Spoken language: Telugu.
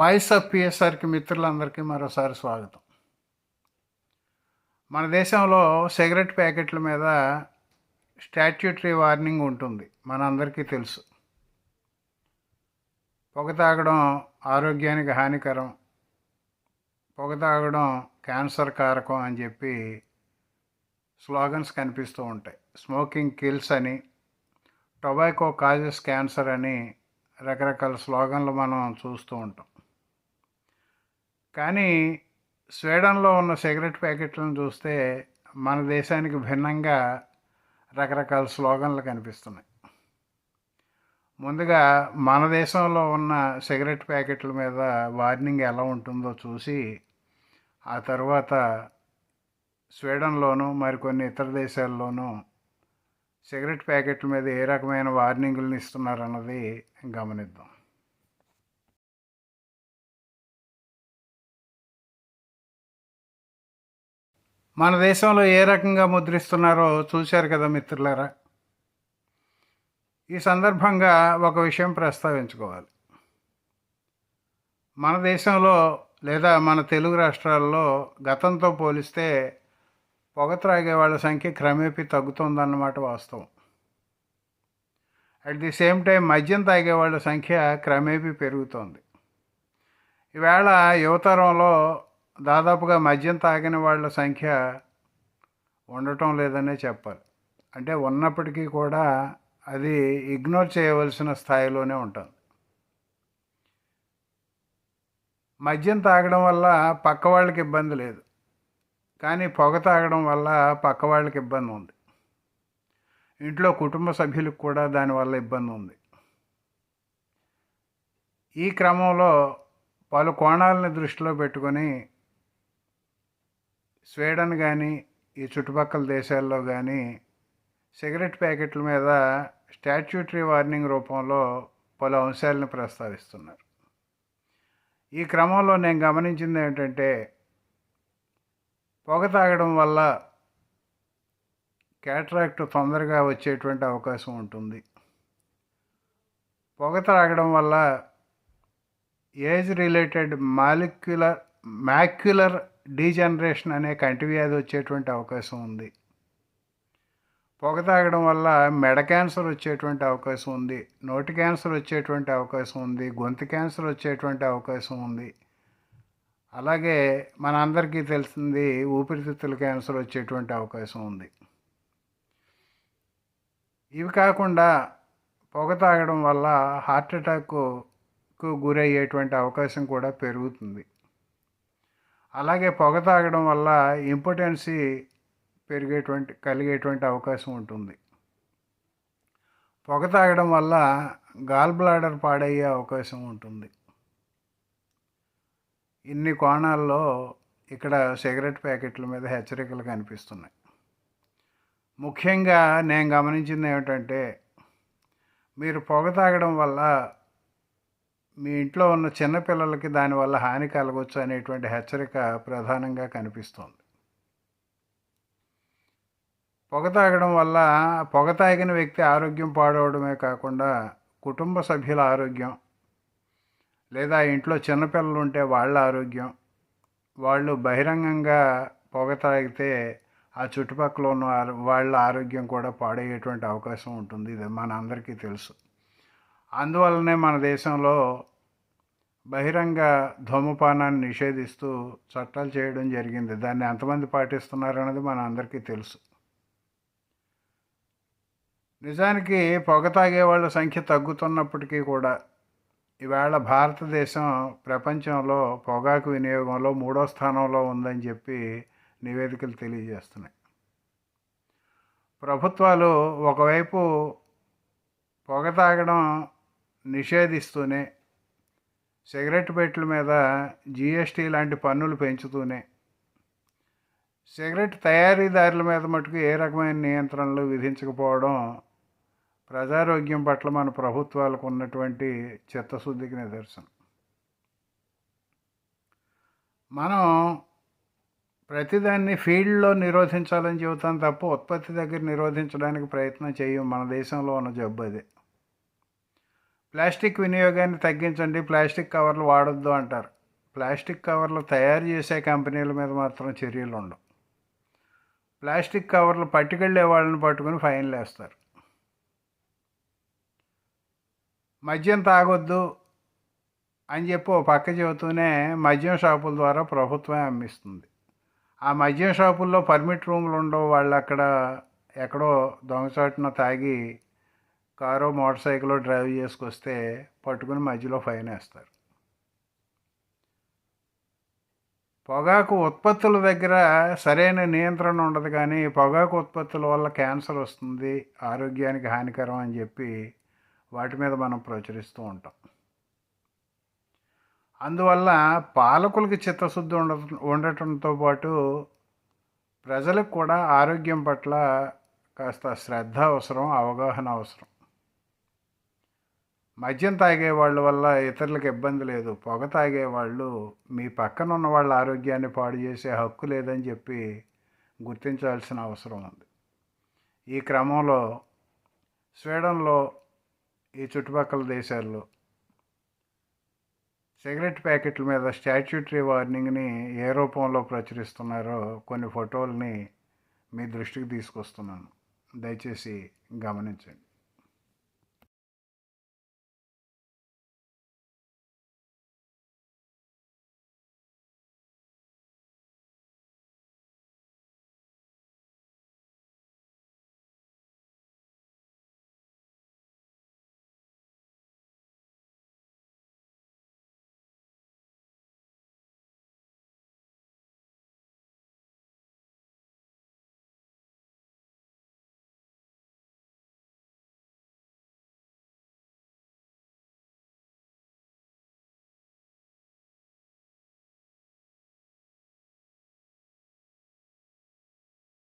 వాయిస్ ఆఫ్ పిఎస్ఆర్కి మిత్రులందరికీ మరోసారి స్వాగతం. మన దేశంలో సిగరెట్ ప్యాకెట్ల మీద స్టాట్యూటరీ వార్నింగ్ ఉంటుంది. మనందరికీ తెలుసు. పొగ తాగడం ఆరోగ్యానికి హానికరం. పొగ తాగడం క్యాన్సర్ కారకం అని చెప్పి స్లోగన్స్ కనిపిస్తూ ఉంటాయి. స్మోకింగ్ కిల్స్ అని టొబాకో కాజెస్ క్యాన్సర్ అని రకరకాల స్లోగన్లు మనం చూస్తూ ఉంటాం. కానీ స్వీడన్లో ఉన్న సిగరెట్ ప్యాకెట్లను చూస్తే మన దేశానికి భిన్నంగా రకరకాల స్లోగన్లు కనిపిస్తున్నాయి. ముందుగా మన దేశంలో ఉన్న సిగరెట్ ప్యాకెట్ల మీద వార్నింగ్ ఎలా ఉంటుందో చూసి ఆ తర్వాత స్వీడన్లోనూ మరికొన్ని ఇతర దేశాల్లోనూ సిగరెట్ ప్యాకెట్ల మీద ఏ రకమైన వార్నింగులను ఇస్తున్నారన్నది గమనిద్దాం. మన దేశంలో ఏ రకంగా ముద్రిస్తున్నారో చూశారు కదా మిత్రులారా? ఈ సందర్భంగా ఒక విషయం ప్రస్తావించుకోవాలి. మన దేశంలో లేదా మన తెలుగు రాష్ట్రాల్లో గతంతో పోలిస్తే పొగ త్రాగే వాళ్ళ సంఖ్య క్రమేపీ తగ్గుతుందన్నమాట వాస్తవం. అట్ ది సేమ్ టైం మద్యం తాగే వాళ్ళ సంఖ్య క్రమేపీ పెరుగుతోంది. ఈవేళ యువతరంలో దాదాపుగా మద్యం తాగిన వాళ్ళ సంఖ్య ఉండటం లేదనే చెప్పాలి. అంటే ఉన్నప్పటికీ కూడా అది ఇగ్నోర్ చేయవలసిన స్థాయిలోనే ఉంటుంది. మద్యం తాగడం వల్ల పక్క వాళ్ళకి ఇబ్బంది లేదు. కానీ పొగ తాగడం వల్ల పక్క వాళ్ళకి ఇబ్బంది ఉంది. ఇంట్లో కుటుంబ సభ్యులకు కూడా దానివల్ల ఇబ్బంది ఉంది. ఈ క్రమంలో పలు కోణాలని దృష్టిలో పెట్టుకొని స్వీడన్ కానీ ఈ చుట్టుపక్కల దేశాల్లో కానీ సిగరెట్ ప్యాకెట్ల మీద స్టాట్యూటరీ వార్నింగ్ రూపంలో పలు అంశాలను ప్రస్తావిస్తున్నారు. ఈ క్రమంలో నేను గమనించింది ఏంటంటే పొగ తాగడం వల్ల క్యాట్రాక్ట్ తొందరగా వచ్చేటువంటి అవకాశం ఉంటుంది. పొగ తాగడం వల్ల age related molecular macular degeneration అనే కంటి వ్యాధి వచ్చేటువంటి అవకాశం ఉంది. పొగ తాగడం వల్ల మెడ క్యాన్సర్ వచ్చేటువంటి అవకాశం ఉంది. నోటి క్యాన్సర్ వచ్చేటువంటి అవకాశం ఉంది. గొంతు క్యాన్సర్ వచ్చేటువంటి అవకాశం ఉంది. అలాగే మన అందరికీ తెలిసింది ఊపిరితిత్తుల క్యాన్సర్ వచ్చేటువంటి అవకాశం ఉంది. ఇవి కాకుండా పొగ తాగడం వల్ల హార్ట్ అటాక్కు గురయ్యేటువంటి అవకాశం కూడా పెరుగుతుంది. అలాగే పొగ తాగడం వల్ల ఇంపార్టెన్సీ పెరిగేటువంటి కలిగేటువంటి అవకాశం ఉంటుంది. పొగ తాగడం వల్ల గాల్ బ్లాడర్ పాడయ్యే అవకాశం ఉంటుంది. ఇన్ని కోణాల్లో ఇక్కడ సిగరెట్ ప్యాకెట్ల మీద హెచ్చరికలు కనిపిస్తున్నాయి. ముఖ్యంగా నేను గమనించింది ఏమిటంటే మీరు పొగ తాగడం వల్ల మీ ఇంట్లో ఉన్న చిన్నపిల్లలకి దానివల్ల హాని కలగవచ్చు అనేటువంటి హెచ్చరిక ప్రధానంగా కనిపిస్తోంది. పొగ తాగడం వల్ల పొగ తాగిన వ్యక్తి ఆరోగ్యం పాడవడమే కాకుండా కుటుంబ సభ్యుల ఆరోగ్యం లేదా ఇంట్లో చిన్నపిల్లలు ఉంటే వాళ్ళ ఆరోగ్యం వాళ్ళు బహిరంగంగా పొగ తాగితే ఆ చుట్టుపక్కల ఉన్న వాళ్ళ ఆరోగ్యం కూడా పాడయ్యేటువంటి అవకాశం ఉంటుంది. ఇది మన అందరికీ తెలుసు. అందువల్లనే మన దేశంలో బహిరంగ ధూమపానాన్ని నిషేధిస్తూ చట్టాలు చేయడం జరిగింది. దాన్ని ఎంతమంది పాటిస్తున్నారన్నది మన అందరికీ తెలుసు. నిజానికి పొగ తాగే వాళ్ళ సంఖ్య తగ్గుతున్నప్పటికీ కూడా ఈవేళ భారతదేశం ప్రపంచంలో పొగాకు వినియోగంలో మూడో స్థానంలో ఉందని చెప్పి నివేదికలు తెలియజేస్తున్నాయి. ప్రభుత్వాలు ఒకవైపు పొగ తాగడం నిషేధిస్తూనే సిగరెట్ పెట్టెల మీద జిఎస్టీ లాంటి పన్నులు పెంచుతూనే సిగరెట్ తయారీదారుల మీద మటుకు ఏ రకమైన నియంత్రణలు విధించకపోవడం ప్రజారోగ్యం పట్ల మన ప్రభుత్వాలకు ఉన్నటువంటి చిత్తశుద్ధికి నిదర్శనం. మనం ప్రతిదాన్ని ఫీల్డ్లో నిరోధించాలని చెబుతాం తప్ప ఉత్పత్తి దగ్గర నిరోధించడానికి ప్రయత్నం చేయం మన దేశంలో ఉన్న జబ్బు అదే. ప్లాస్టిక్ వినియోగాన్ని తగ్గించండి ప్లాస్టిక్ కవర్లు వాడొద్దు అంటారు. ప్లాస్టిక్ కవర్లు తయారు చేసే కంపెనీల మీద మాత్రం చర్యలు ఉండవు. ప్లాస్టిక్ కవర్లు పట్టుకెళ్ళే వాళ్ళని పట్టుకుని ఫైన్లు వేస్తారు. మద్యం తాగొద్దు అని చెప్పి ఓ పక్క చెబుతూనే మద్యం షాపుల ద్వారా ప్రభుత్వమే అమ్మిస్తుంది. ఆ మద్యం షాపుల్లో పర్మిట్ రూములు ఉండవు. వాళ్ళు అక్కడ ఎక్కడో దొంగచాటున తాగి కారో మోటార్ సైకిల్ డ్రైవ్ చేసుకొస్తే పట్టుకుని మధ్యలో ఫైన్ వేస్తారు. పొగాకు ఉత్పత్తుల దగ్గర సరైన నియంత్రణ ఉండదు కానీ పొగాకు ఉత్పత్తుల వల్ల క్యాన్సర్ వస్తుంది ఆరోగ్యానికి హానికరం అని చెప్పి వాటి మీద మనం ప్రచురిస్తూ ఉంటాం. అందువల్ల పాలకులకి చిత్తశుద్ధి ఉండ ఉండటంతో పాటు ప్రజలకు కూడా ఆరోగ్యం పట్ల కాస్త శ్రద్ధ అవసరం అవగాహన అవసరం. మద్యం తాగే వాళ్ళ వల్ల ఇతరులకు ఇబ్బంది లేదు. పొగ తాగే వాళ్ళు మీ పక్కన ఉన్న వాళ్ళ ఆరోగ్యాన్ని పాడు చేసే హక్కు లేదని చెప్పి గుర్తించాల్సిన అవసరం ఉంది. ఈ క్రమంలో స్వీడన్లో ఈ చుట్టుపక్కల దేశాల్లో సిగరెట్ ప్యాకెట్ల మీద స్టాచ్యూటరీ వార్నింగ్ని ఏ రూపంలో ప్రచురిస్తున్నారో కొన్ని ఫోటోల్ని మీ దృష్టికి తీసుకొస్తున్నాను. దయచేసి గమనించండి.